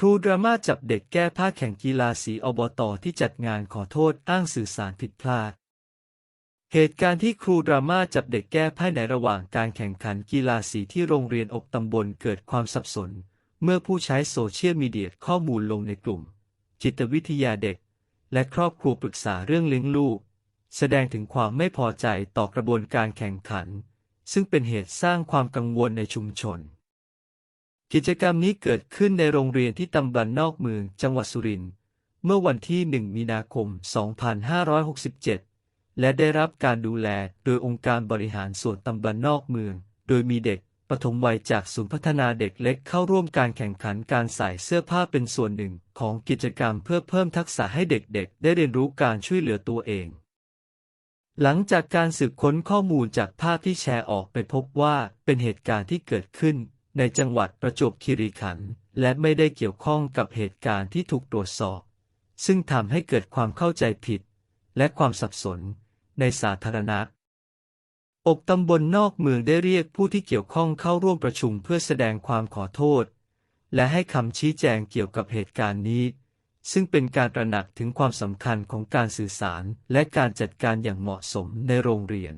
ครูดราม่าจับเด็กแก้ผ้าแข่งกีฬาสีอบตที่จัดงานขอโทษอ้างสื่อสารผิดพลาด เหตุการณ์ที่ครูดราม่าจับเด็กแก้ผ้าในระหว่างการแข่งขันกีฬาสีที่โรงเรียนอกตำบลเกิดความสับสน เมื่อผู้ใช้โซเชียลมีเดียข้อมูลลงในกลุ่ม จิตวิทยาเด็ก และครอบครัวปรึกษาเรื่องเลี้ยงลูก แสดงถึงความไม่พอใจต่อกระบวนการแข่งขัน ซึ่งเป็นเหตุสร้างความกังวลในชุมชน กิจกรรมนี้เกิดขึ้นในโรงเรียนที่ตำบลนนอกเมืองจังหวัดสุรินทร์เมื่อวันที่ 1 มีนาคม 2567 และได้รับการดูแลโดยองค์การบริหารส่วนตำบลนอกเมือง โดยมีเด็กปฐมวัยจากศูนย์พัฒนาเด็กเล็กเข้าร่วมการแข่งขันการใส่เสื้อผ้าเป็นส่วนหนึ่งของกิจกรรมเพื่อเพิ่มทักษะให้เด็กๆ ได้เรียนรู้การช่วยเหลือตัวเอง หลังจากการสืบค้นข้อมูลจากภาพที่แชร์ออกไปพบว่าเป็นเหตุการณ์ที่เกิดขึ้น ในจังหวัดประจวบคีรีขันธ์และไม่ได้เกี่ยวข้องกับเหตุการณ์ที่ถูกตรวจสอบ ซึ่งทำให้เกิดความเข้าใจผิด และความสับสนในสาธารณะอกตำบลนอกเมืองได้เรียกผู้ที่เกี่ยวข้องเข้าร่วมประชุมเพื่อแสดงความขอโทษ และให้คำชี้แจงเกี่ยวกับเหตุการณ์นี้ ซึ่งเป็นการตระหนักถึงความสำคัญของการสื่อสารและการจัดการอย่างเหมาะสมในโรงเรียน